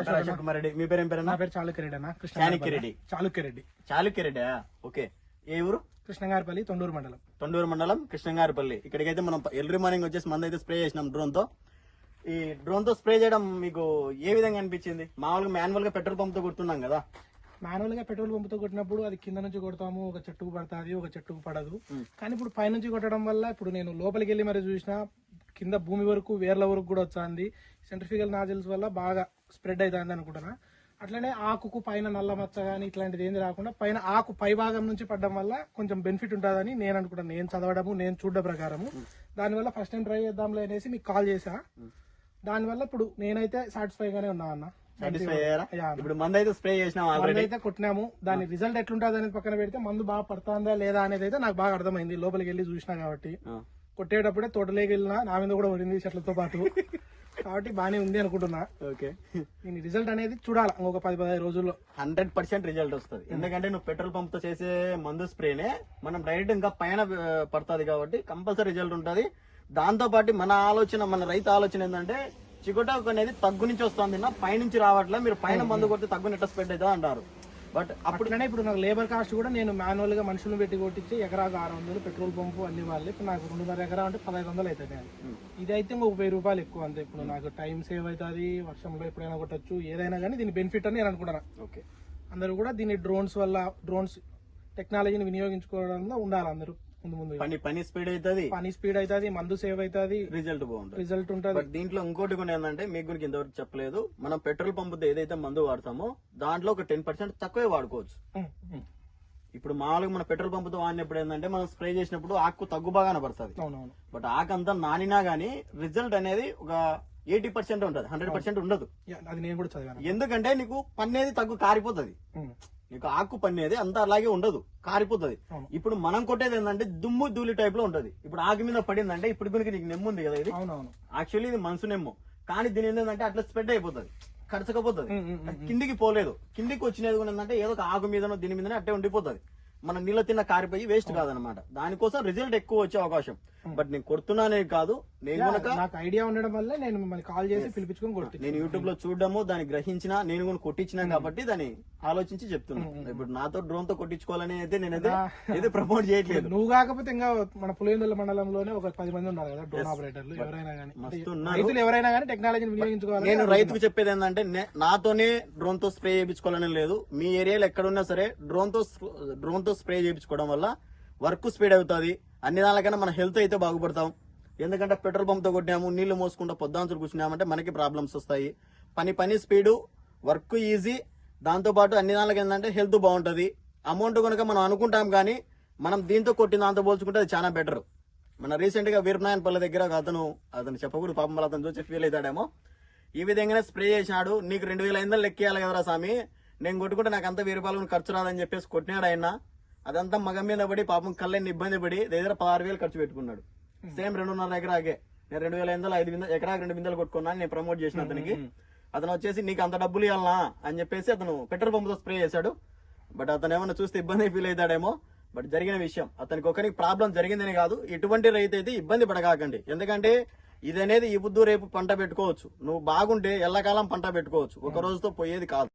అశోక్ కుమార్ రెడ్డి. మీ పేరు ఏం నా పేరన్నా పేరు చాళుక్య రెడ్డి అన్న చాణక్య రెడ్డి. చాళుక్య రెడ్డి చాళుక్య రెడ్డి ఓకే. ఏ ఊరు? కృష్ణగారిపల్లి తొండూరు మండలం. తొండూరు మండలం కృష్ణంగారిపల్లి. ఇక్కడికైతే మనం ఎర్లీ మార్నింగ్ వచ్చేసి మంది అయితే స్ప్రే చేసినాం డ్రోన్తో ఈ డ్రోన్తో స్ప్రే చేయడం మీకు ఏ విధంగా అనిపించింది? మామూలుగా మాన్యువల్గా పెట్రోల్ పంప్తో కొడుతున్నాం కదా. మాన్యువల్గా పెట్రోల్ పంపుతో కొట్టినప్పుడు అది కింద నుంచి కొడతాము ఒక చెట్టుకు పడుతుంది ఒక చెట్టుకు పడదు. కానీ ఇప్పుడు పైనుంచి కొట్టడం వల్ల ఇప్పుడు నేను లోపలికి వెళ్ళి మరి చూసిన కింద భూమి వరకు వేర్ల వరకు కూడా వచ్చింది. సెంట్రిఫికల్ నాజిల్స్ వల్ల బాగా స్ప్రెడ్ అవుతుంది అనుకుంటున్నా. అట్లనే ఆకుకు పైన నల్ల మచ్చ కానీ ఇట్లాంటిది ఏంది రాకుండా పైన ఆకు పై భాగం నుంచి పడడం వల్ల కొంచెం బెనిఫిట్ ఉంటుందని నేను అనుకుంటాను నేను చదవడము నేను చూడడం ప్రకారము. దానివల్ల ఫస్ట్ టైం ట్రై చేద్దాంలే అనేసి మీకు కాల్ చేసా దానివల్ల ఇప్పుడు నేనైతే సాటిస్ఫై గానే ఉన్నా అన్న. ఇప్పుడు మంది అయితే స్ప్రే ఆల్రెడీ అయితే కొట్టినాము. దాని రిజల్ట్ ఎట్లుంటుంది అనేది పక్కన పెడితే మందు బాగా పడుతుందా లేదా అనేది అయితే నాకు బాగా అర్థమైంది. లోపలికి వెళ్ళి చూసినా కాబట్టి. కొట్టేటప్పుడే తోటలోకి వెళ్ళినా నా మీద కూడా పడింది చెట్లతో పాటు. కాబట్టి బానే ఉంది అనుకుంటున్నా. ఓకే. దీని రిజల్ట్ అనేది చూడాలి ఇంకొక పది పదిహేను రోజుల్లో. హండ్రెడ్ పర్సెంట్ రిజల్ట్ వస్తుంది. ఎందుకంటే నువ్వు పెట్రోల్ పంప్తో చేసే మందు స్ప్రేనే మనం డైరెక్ట్ ఇంకా పైన పడుతుంది కాబట్టి కంపల్సరీ రిజల్ట్ ఉంటుంది. దాంతో పాటు మన ఆలోచన మన రైతు ఆలోచన ఏంటంటే చికోటాకు అనేది తగ్గు నుంచి వస్తుంది పైనుంచి రావట్లే మీరు పైన మందు కొడితే తగ్గు నెట్ట స్ప్రెడ్ అవుతుంది అంటారు. బట్ అప్పుడు ఇప్పుడు నాకు లేబర్ కాస్ట్ కూడా నేను మాన్యువల్గా మనుషులను పెట్టి కొట్టించి ఎకరాకు ఆరు వందలు పెట్రోల్ పంపు అన్ని వాళ్ళు. ఇప్పుడు నాకు రెండున్నర ఎకరా అంటే పదహైదు వందలు అవుతుంది ఇది అయితే ఇంకొక వెయ్యి రూపాయలు ఎక్కువ అంతే. ఇప్పుడు నాకు టైం సేవ్ అవుతుంది వర్షంలో ఎప్పుడైనా కొట్టచ్చు ఏదైనా కానీ దీని బెనిఫిట్ అని నేను అనుకుంటున్నా. ఓకే. అందరూ కూడా దీన్ని డ్రోన్స్ వల్ల డ్రోన్స్ టెక్నాలజీని వినియోగించుకోవడంలో ఉండాలి అందరూ. ముందు ముందు పని పని స్పీడ్ అవుతుంది పని స్పీడ్ అవుతుంది మందు సేవ్ అవుతుంది రిజల్ట్ బాగుంటుంది. రిజల్ట్ ఉంటుంది. బట్ దీంట్లో ఇంకోటి కూడా ఏంటంటే మీకు గురించి ఇంతవరకు చెప్పలేదు. మనం పెట్రోల్ పంపుతో ఏదైతే మందు వాడతామో దాంట్లో ఒక టెన్ పర్సెంట్ తక్కువే వాడుకోవచ్చు. ఇప్పుడు మామూలుగా మన పెట్రోల్ పంపుతో వాడినప్పుడు ఏంటంటే మనం స్ప్రే చేసినప్పుడు ఆకు తగ్గు బాగానే పడుతుంది. బట్ ఆకంతా నానినా గానీ రిజల్ట్ అనేది ఒక ఎయిటీ పర్సెంట్ ఉంటుంది హండ్రెడ్ పర్సెంట్ ఉండదు. అది నేను కూడా చదివాను. ఎందుకంటే నీకు పన్నేది తగ్గు కారిపోతుంది. నీకు ఆకు పన్నేది అంతా అలాగే ఉండదు కారిపోతుంది. ఇప్పుడు మనం కొట్టేది ఏంటంటే దుమ్ము ధూళి టైప్లో ఉంటది. ఇప్పుడు ఆకు మీద పడిందంటే ఇప్పుడు గురికి నీకు నెమ్ము ఉంది కదా ఇది? యాక్చువల్లీ ఇది మనసు నెమ్ము. కానీ దీని ఏంటంటే అట్లా స్ప్రెడ్ అయిపోతుంది కరచకపోతుంది. కిందికి పోలేదు. కిందికి వచ్చినది కూడా ఏంటంటే ఏదో ఒక ఆకు మీదనో దీని మీదనే అట్టే ఉండిపోతుంది. మన నీళ్ళ తిన్న కారిపోయి వేస్ట్ కాదనమాట దానికోసం రిజల్ట్ ఎక్కువ వచ్చే అవకాశం. బట్ నేను కొడుతున్నానే కాదు నేను కనుక నాకు ఐడియా ఉండడం వల్ల నేను మిమ్మల్ని కాల్ చేసి పిలిపించుకొని కొట్టి నేను యూట్యూబ్లో చూడడము దాన్ని గ్రహించిన నేను కూడా కొట్టించిన కాబట్టి దాన్ని ఆలోచించి చెప్తున్నాను ఇప్పుడు నాతో డ్రోన్తో కొట్టించుకోవాలని అయితే నేనైతే ఏదో ప్రమోట్ చేయట్లేదు. నువ్వు కాకపోతే ఇంకా మన పులివెందుల మండలంలోనే ఒక పది మంది ఉన్నారు కదా డ్రోన్ ఆపరేటర్లు ఎవరైనా కానీ రైతులు ఎవరైనా కానీ టెక్నాలజీని వినియోగించుకోవాలి నేను రైతుకు చెప్పేది ఏంటంటే నాతోనే డ్రోన్తో స్ప్రే చేయించుకోవాలని లేదు. మీ ఏరియాలో ఎక్కడున్నా సరే డ్రోన్తో డ్రోన్ తో స్ప్రే చేయించుకోవడం వల్ల వర్క్ స్పీడ్ అవుతుంది. అన్ని దానికన్నా మన హెల్త్ అయితే బాగుపడతాం. ఎందుకంటే పెట్రోల్ పంప్తో కొట్టినాము నీళ్ళు మోసుకుంటూ పొద్దాంచులు కూర్చున్నామంటే మనకి ప్రాబ్లమ్స్ వస్తాయి. పని పని స్పీడు వర్క్ ఈజీ. దాంతో పాటు అన్ని దానికి ఏంటంటే హెల్త్ బాగుంటది. అమౌంట్ కనుక మనం అనుకుంటాం కానీ మనం దీంతో కొట్టిన దాంతో పోల్చుకుంటే అది చాలా బెటర్. మన రీసెంట్గా వీరనాయనపల్లి దగ్గర ఒక అతను అతను చెప్పకూడదు పాపం వల్ల అతను చూసి ఫీల్ అవుతాడేమో. ఈ విధంగానే స్ప్రే చేసినాడు. నీకు రెండు వేల ఐదు వందలు లెక్కేయాలి కదరా స్వామి. నేను కొట్టుకుంటే నాకు అంత వెయ్యి రూపాయలు ఖర్చు రాదని చెప్పేసి కొట్టినాడు ఆయన. అదంతా మగం మీద పడి పాపం కళ్ళని ఇబ్బంది పడి దగ్గర పదహారు వేలు ఖర్చు పెట్టుకున్నాడు. సేమ్ రెండున్నర ఎకరాకే నేను రెండు వేల ఐదు ఐదు బిందెలు ఎకరాకి రెండు బిందెలు కొట్టుకున్నాను నేను ప్రమోట్ చేసిన అతనికి. అతను వచ్చేసి నీకు అంత డబ్బులు ఇవ్వాలనా అని చెప్పేసి అతను పెట్రోల్ పంపుతో స్ప్రే చేశాడు. బట్ అతను ఏమన్నా చూస్తే ఇబ్బంది ఫీల్ అవుతాడేమో. బట్ జరిగిన విషయం అతనికి ఒకరికి ప్రాబ్లం జరిగిందని కాదు ఎటువంటి రైతు అయితే ఇబ్బంది పడగాకండి ఎందుకంటే ఇది అనేది ఈ బుద్ధు రేపు పంట పెట్టుకోవచ్చు. నువ్వు బాగుంటే ఎల్లకాలం పంట పెట్టుకోవచ్చు. ఒక రోజుతో పోయేది కాదు.